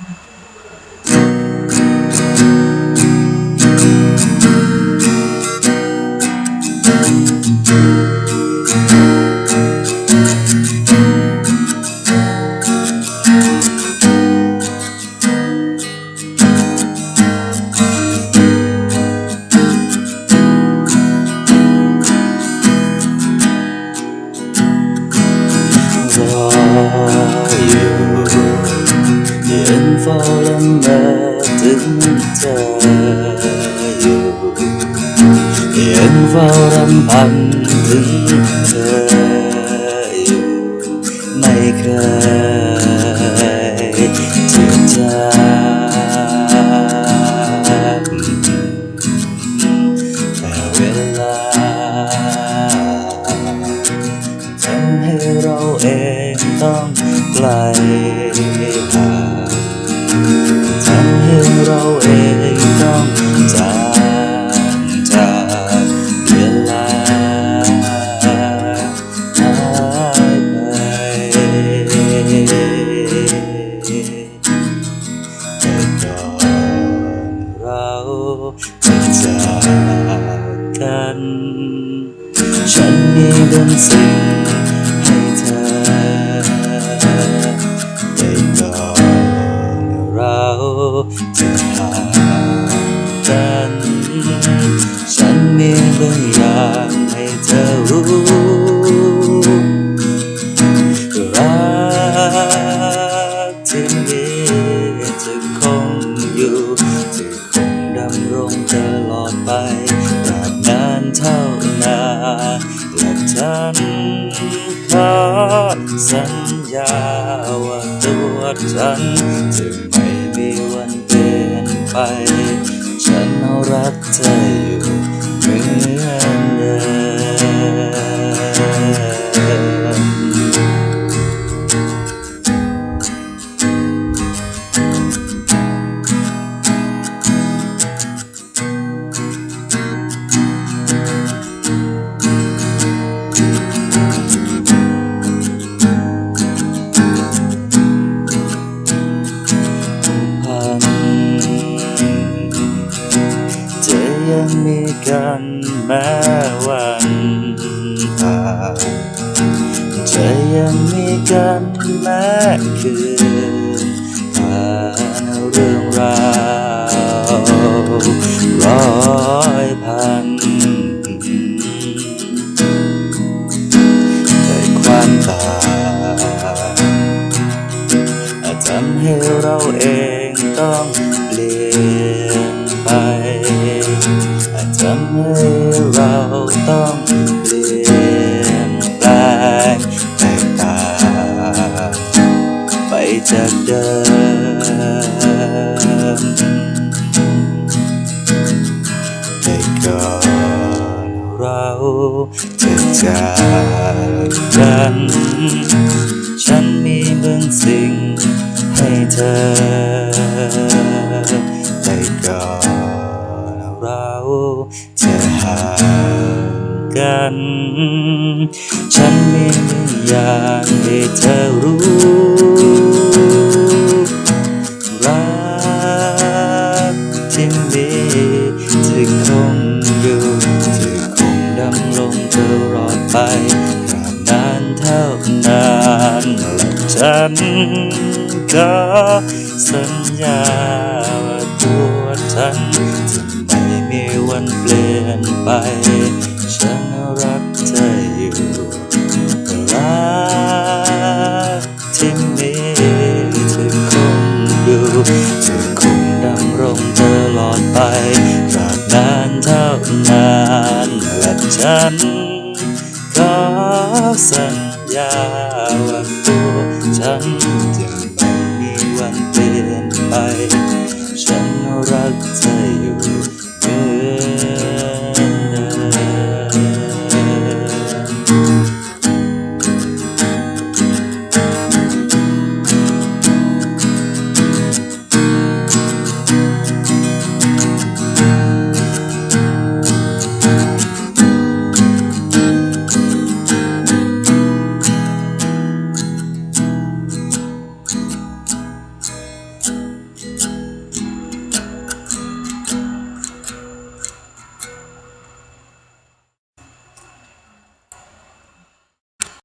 Mm-hmm. ฟ้าและแม่ถึงจะอยู่ยังเฝ้ารำพันถึงเธออยู่ไม่เคย จากกัน ฉันมีบางสิ่งให้เธอแต่ก่อนเรา ลอดไปตราบนานเท่านานและฉันขอสัญญาว่าตัวฉันจะไม่มีวันเปลี่ยนไป ฉันเอารักเธออยู่เหมือน กันแม้วันผ่านจะยังมีกันแม้คืนผ่านเรื่องราวร้อยพันแต่ความต่างทำให้เราเองต้องเปลี่ยนไปำให้เราต้องเปลี่ยนแปลงแตกต่างไปจากเดิมแต่ก่อนเราจะจากกันฉันมีบางสิ่งให้เธอ อยางให้เธอรู้รักที่มีจะคงอยู่จะคงดำรงตลอดไปตราบนานเท่านานและฉันก็สัญญาว่าตัวฉันจะไม่มีวันเปลี่ยนไป ฉันรักเธอ บนานและฉันก็สัญญาว่าตัวฉันจะไม่มีวันเปลี่ยนไป